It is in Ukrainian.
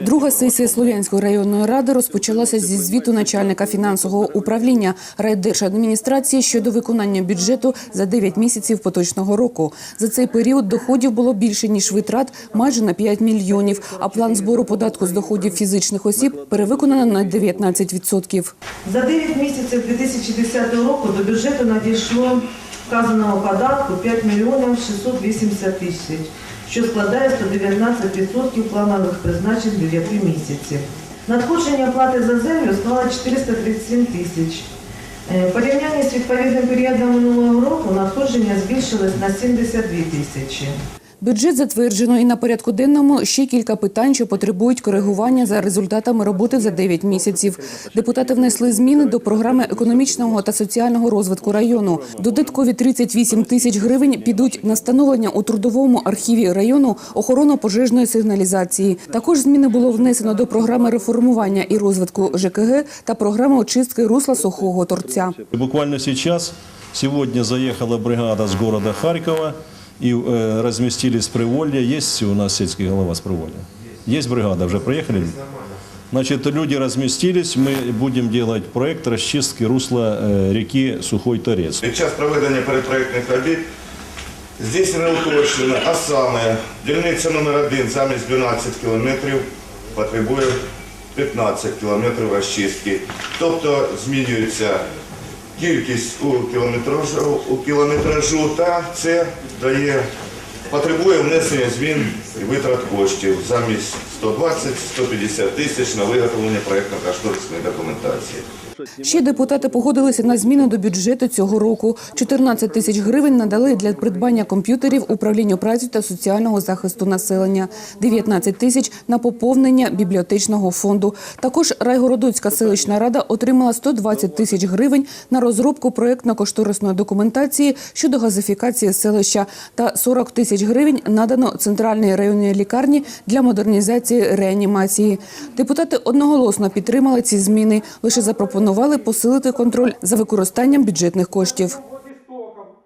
Друга сесія Слов'янської районної ради розпочалася зі звіту начальника фінансового управління райдержадміністрації щодо виконання бюджету за 9 місяців поточного року. За цей період доходів було більше ніж витрат, майже на 5 мільйонів. А план збору податку з доходів фізичних осіб перевиконано на 19%. За 9 місяців 2010 року до бюджету надійшло вказаного податку 5 мільйонів 680 тисяч, що складає 119% планових призначень 9 місяців. Надходження плати за землю склало 437 тисяч. Порівняння з відповідним періодом минулого року надходження збільшилось на 72 тисячі. Бюджет затверджено і на порядку денному ще кілька питань, що потребують коригування за результатами роботи за 9 місяців. Депутати внесли зміни до програми економічного та соціального розвитку району. Додаткові 38 тисяч гривень підуть на встановлення у трудовому архіві району охорону пожежної сигналізації. Також зміни було внесено до програми реформування і розвитку ЖКГ та програми очистки русла сухого торця. Буквально сейчас, сегодня заехала бригада с города Харькова и э, разместились в Приволье. Есть у нас сельский голова с Приволья? Есть бригада, уже приехали? Значит, люди разместились, мы будем делать проект расчистки русла э, реки Сухой Торец. Під час проведення передпроектних робіт здійснено уточнено, а саме дільниця номер 1 замість 12 кілометрів потребує 15 кілометрів розчистки. Тобто змінюється кількість у кілометражу, у кілометражу та це дає, потребує внесення змін і витрат коштів замість 120-150 тисяч на виготовлення проєктно-кошторисної документації. Ще депутати погодилися на зміни до бюджету цього року. 14 тисяч гривень надали для придбання комп'ютерів управлінню праці та соціального захисту населення, 19 тисяч на поповнення бібліотечного фонду. Також Райгородоцька селищна рада отримала 120 тисяч гривень на розробку проєктно-кошторисної документації щодо газифікації селища та 40 тисяч гривень надано центральній районній лікарні для модернізації реанімації. Депутати одноголосно підтримали ці зміни, лише запропонували посилити контроль за використанням бюджетних коштів.